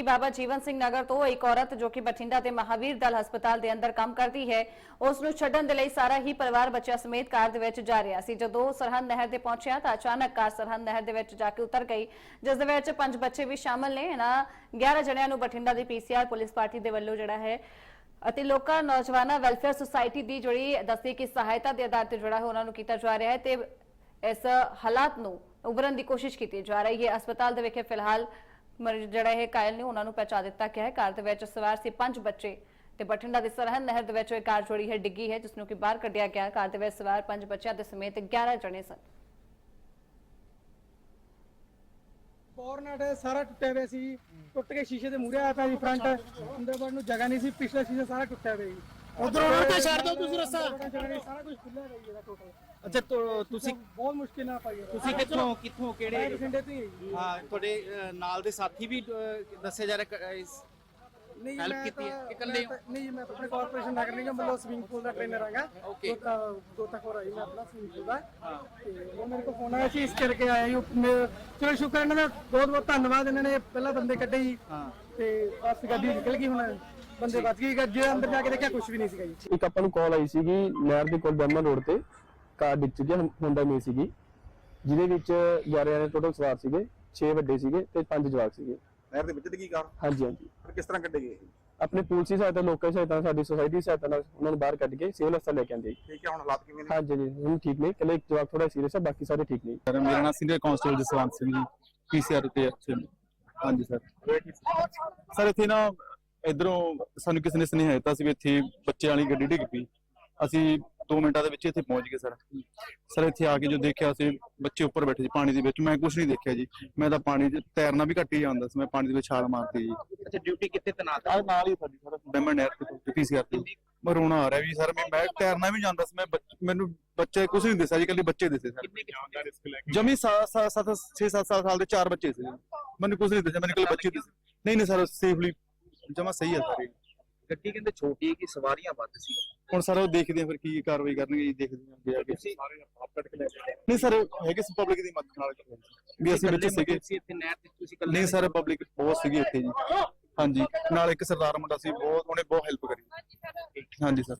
ਕਿ ਬਾਬਾ ਜੀਵਨ ਸਿੰਘ ਨਗਰ ਤੋਂ ਇੱਕ ਔਰਤ ਜੋ ਕਿ ਬਠਿੰਡਾ ਦੇ ਮਹਾਵੀਰ ਦਲ ਹਸਪਤਾਲ ਦੇ ਅੰਦਰ ਕੰਮ ਕਰਦੀ ਹੈ, ਉਸ ਨੂੰ ਛੱਡਣ ਦੇ ਲਈ ਸਾਰਾ ਹੀ ਪਰਿਵਾਰ ਬੱਚਿਆਂ ਸਮੇਤ ਕਾਰ ਦੇ ਵਿੱਚ ਜਾ ਰਿਹਾ ਸੀ। ਜਦੋਂ ਸਰਹੰਦ ਨਹਿਰ ਦੇ ਪਹੁੰਚਿਆ ਤਾਂ ਅਚਾਨਕ ਕਾਰ ਸਰਹੰਦ ਨਹਿਰ ਦੇ ਵਿੱਚ ਜਾ ਕੇ ਉਤਰ ਗਈ, ਜਿਸ ਦੇ ਵਿੱਚ ਪੰਜ ਬੱਚੇ ਵੀ ਸ਼ਾਮਲ ਨੇ। ਇਹਨਾਂ 11 ਜਣਿਆਂ ਨੂੰ ਬਠਿੰਡਾ ਦੀ ਪੀਸੀਆਰ ਪੁਲਿਸ ਪਾਰਟੀ ਦੇ ਵੱਲੋਂ ਜਿਹੜਾ ਹੈ ਅਤੇ ਲੋਕਾਂ, ਨੌਜਵਾਨਾਂ ਵੈਲਫੇਅਰ ਸੁਸਾਇਟੀ ਦੀ ਜਿਹੜੀ ਦੱਸੀ ਕਿ ਸਹਾਇਤਾ ਦੇ ਆਧਾਰ ਤੇ ਜਿਹੜਾ ਹੈ ਉਹਨਾਂ ਨੂੰ ਕੀਤਾ ਜਾ ਰਿਹਾ ਹੈ ਤੇ ਇਸ ਹਾਲਾਤ ਨੂੰ ਉਭਰਨ ਦੀ ਕੋਸ਼ਿਸ਼ ਕੀਤੀ ਜਾ ਰਹੀ ਹੈ। ਹਸਪਤਾਲ ਦੇ ਵਿਖੇ ਫਿਲਹਾਲ ਮਰੀਜ਼ ਜਿਹੜਾ ਇਹ ਕਾਇਲ ਨੇ, ਉਹਨਾਂ ਨੂੰ ਪਹੁੰਚਾ ਦਿੱਤਾ ਗਿਆ ਹੈ। ਕਾਰ ਦੇ ਵਿੱਚ ਸਵਾਰ ਸੀ ਪੰਜ ਬੱਚੇ ਤੇ ਬਠਿੰਡਾ ਦੀ ਸਰਹੰਦ ਨਹਿਰ ਦੇ ਵਿੱਚ ਇਹ ਕਾਰ ਜੋੜੀ ਹੈ, ਡਿੱਗੀ ਹੈ, ਜਿਸ ਨੂੰ ਕਿ ਬਾਹਰ ਕੱਢਿਆ ਗਿਆ ਕਾਰ ਦੇ ਵਿੱਚ ਸਵਾਰ ਪੰਜ ਬੱਚਿਆਂ ਦੇ ਸਮੇਤ 11 ਜਣੇ ਸਨ। ਬੋਰਨਟ ਸਾਰਾ ਟੁੱਟਿਆ ਹੋਇਆ ਸੀ। ਟੁੱਟ ਕੇ ਸ਼ੀਸ਼ੇ ਦੇ ਮੂਹਰੇ ਆਇਆ ਪਿਆ ਜੀ ਫਰੰਟ ਅੰਦਰ ਵੜਨ ਨੂੰ ਜਗ੍ਹਾ ਨਹੀਂ ਸੀ, ਪਿਛਲਾ ਸ਼ੀਸ਼ਾ ਸਾਰਾ ਟੁੱਟਿਆ ਹੋਇਆ ਜੀ ਉਧਰੋਂ ਰੋਡ ਤੇ ਛੱਡ ਦਿਓ ਤੁਸੀਂ ਰਸਤਾ ਸਾਰਾ ਕੁਝ ਹੋਇਆ ਜੀ ਇਹਦਾ ਟੋਟਲ ਅੱਛਾ ਤੁ- ਤੁਸੀਂ ਬਹੁਤ ਮੁਸ਼ਕਿਲ ਨਾਲ ਪਾਈ ਤੁਸੀਂ ਕਿੱਥੋਂ ਕਿੱਥੋਂ ਕਿਹੜੇ ਬਠਿੰਡੇ ਤੋਂ ਹੀ ਹਾਂ ਜੀ। ਹਾਂ ਤੁਹਾਡੇ ਅ, ਨਾਲ ਦੇ ਸਾਥੀ ਵੀ ਅ, ਦੱਸਿਆ ਜਾ ਰਿਹਾ ਕ- ਇਸ ਨਹੀਂ ਜੀ, help ਮੈਂ ਕੀਤੀ ਹੈ? ਤਾਂ- ਕਿ ਇਕੱਲੇ ਹੋ? ਮੈਂ ਤਾਂ- ਨਹੀਂ ਜੀ, ਮੈਂ ਤਾਂ ਆਪਣੇ ਕਾਰਪੋਰੇਸ਼ਨ ਨਗਰ ਨਿਗਮ ਵੱਲੋਂ ਸਵਿਮਿੰਗ ਪੂਲ ਦਾ ਟ੍ਰੇਨਰ ਆਂਗਾ Okay. ਗੋਤਾ ਗੋਤਾਖੋਰ ਆਈ ਮੈਂ ਆਪਣਾ ਸਵਿਮਿੰਗ ਪੂਲ ਦਾ। ਤੇ ਉਹ ਮੇਰੇ ਕੋਲ ਫੋਨ ਆਇਆ ਸੀ ਇਸ ਕਰਕੇ ਆਇਆ ਜੀ। ਉਹ ਮੇ- ਚਲੋ ਸ਼ੁਕਰ ਇਹਨਾਂ ਦਾ ਬਹੁਤ ਬਹੁਤ ਧੰਨਵਾਦ ਇਹਨਾਂ ਨੇ ਪਹਿਲਾਂ ਬੰਦੇ ਕੱਢੇ ਜੀ। ਹਾਂ। ਤੇ ਬਸ ਗੱਡੀ ਨਿਕਲ ਗਈ ਹੁਣ ਬੰਦੇ ਬਚ ਗਏ ਜੇ ਅੰਦਰ ਜਾ ਕੇ ਦੇਖਿਆ ਕੁਝ ਵੀ ਨਹੀਂ ਸੀਗਾ ਜੀ। ਇੱਕ ਆਪਾਂ ਨੂੰ ਕਾਲ ਆਈ ਸੀਗੀ ਨਹਿਰ ਦੇ ਕੋਲ ਬਰਮਾ ਰੋਡ ਤੇ ਕਾਰ ਡਿੱਗ ਚੁੱਕੀ ਹੈ ਹੋਂਡਾ ਮੇ ਸੀਗੀ। ਜਿਹਦੇ ਵਿੱਚ 11 ਜਣੇ ਟੋਟਲ ਸਵਾਰ ਸੀਗੇ 6 ਵੱਡੇ ਸੀਗੇ ਤੇ 5 ਜਵਾਕ ਸੀਗੇ। ਨਹਿਰ ਦੇ ਵਿੱਚ ਡਿੱਗੀ ਕਾਰ। ਹਾਂਜੀ ਹਾਂਜੀ। ਫਿਰ ਕਿਸ ਤਰ੍ਹਾਂ ਕੱਢੇ ਗਏ ਇਹ? ਆਪਣੇ ਪੁਲਿਸ ਦੀ ਸਹਾਇਤਾ ਲੋਕਾਂ ਦੀ ਸਹਾਇਤਾ ਨਾਲ, ਸਾਡੀ ਸੁਸਾਇਟੀ ਦੀ ਸਹਾਇਤਾ ਨਾਲ ਉਹਨਾਂ ਨੂੰ ਬਾਹਰ ਕੱਢ ਕੇ ਸਿਵਲ ਹਸਪਤਾਲ ਲੈ ਕੇ ਆਂਦੇ ਠੀਕ ਹੈ ਹੁਣ ਹਾਲਾਤ ਕਿਵੇਂ ਨੇ? ਹਾਂਜੀ ਜੀ ਹੁਣ ਠੀਕ ਨੇ। ਇਕੱਲੇ ਇੱਕ ਜਵਾਕ ਥੋੜਾ ਸੀਰੀਅਸ ਹੈ ਬਾਕੀ ਸਾਰੇ ਠੀਕ ਨੇ। ਸਰ ਮੇਰਾ ਨਾਮ senior constable Jaswant Singh ji PCR ਤੇ ਐਕਸ਼ਨ ਹਾਂਜੀ ਸਰ। ਸਰ ਇੱਥੇ ਨਾ ਇਧਰੋਂ ਸਾਨੂੰ ਕਿਸੇ ਨੇ ਸੁਨੇਹਾ ਦਿੱਤਾ ਸੀ ਵੀ ਇੱਥੇ ਬੱਚੇ ਵਾਲੀ ਗੱਡੀ ਡਿੱਗ ਪਈ। ਅਸੀਂ 2 ਮਿੰਟਾਂ ਦੇ ਵਿੱਚ ਇੱਥੇ ਪਹੁੰਚ ਗਏ ਸਰ। ਸਰ ਇੱਥੇ ਆ ਕੇ ਜੋ ਦੇਖਿਆ ਸੀ ਬੱਚੇ ਉੱਪਰ ਬੈਠੇ ਸੀ ਪਾਣੀ ਦੇ ਵਿੱਚ ਮੈਂ ਕੁਝ ਨਹੀਂ ਦੇਖਿਆ ਜੀ। ਮੈਂ ਤਾਂ ਪਾਣੀ 'ਚ ਤੈਰਨਾ ਵੀ ਘੱਟ ਹੀ ਜਾਂਦਾ ਸੀ ਮੈਂ ਪਾਣੀ ਦੇ ਵਿੱਚ ਛਾਲ ਮਾਰਤੀ ਜੀ। ਅੱਛਾ ਡਿਊਟੀ ਕਿੱਥੇ ਤਨਾਤ ਆ ਨਾਲ ਹੀ ਸਾਡੀ ਸਰ ਡੈਮਨ ਨਹਿਰ ਤੇ ਪੀਸੀਆਰ ਤੇ ਮੈਂ ਰੋਣਾ ਆ ਰਿਹਾ ਵੀ ਸਰ ਮੈਂ ਮੈਂ ਤੈਰਨਾ ਵੀ ਜਾਂਦਾ ਸੀ ਮੈਂ ਮੈਨੂੰ ਬੱਚੇ ਕੁਝ ਨਹੀਂ ਦਿਸਿਆ ਜੀ ਇਕੱਲੇ ਬੱਚੇ ਦਿਸੇ ਸਰ। ਜਮੀ 7 7 6 7 ਸਾਲ ਦੇ ਚਾਰ ਬੱਚੇ ਸੀ ਮੈਨੂੰ ਕੁਝ ਨਹੀਂ ਦੱਸਿਆ ਮੈਨੂੰ ਕੋਲ ਬੱਚੇ ਦਿਸੇ। ਨਹੀਂ ਨਹੀਂ ਸਰ ਸੇਫਲੀ ਜਮਾ ਸਹੀ ਹੈ ਸਰ ਇਹ। ਗੱਡੀ ਕਹਿੰਦੇ ਛੋਟੀ ਕਿ ਸਵਾਰੀਆਂ ਵੱਧ ਸੀ। ਹੁਣ ਸਰ ਉਹ ਦੇਖਦੇ ਆ ਫਿਰ ਕੀ ਕਾਰਵਾਈ ਕਰਨਗੇ ਜੀ ਦੇਖਦੇ ਆ ਅੱਗੇ ਆ ਕੇ। ਤੁਸੀਂ ਨਹੀਂ ਸਰ ਹੈਗੇ ਸੀ ਪਬਲਿਕ ਦੀ ਮਦਦ ਨਾਲ ਵੀ ਅਸੀਂ ਬੱਚੇ ਸੀਗੇ। ਸੀ ਇੱਥੇ ਨਹਿਰ ਤੇ ਤੁਸੀਂ ਇਕੱਲੇ ਨਹੀਂ ਸਰ ਪਬਲਿਕ ਬਹੁਤ ਸੀਗੀ ਇੱਥੇ ਜੀ। ਹਾਂਜੀ। ਨਾਲ ਇੱਕ ਸਰਦਾਰ ਮੁੰਡਾ ਸੀ ਬਹੁਤ ਉਹਨੇ ਬਹੁਤ ਹੈਲਪ ਕਰੀ। ਹਾਂਜੀ ਸਰ।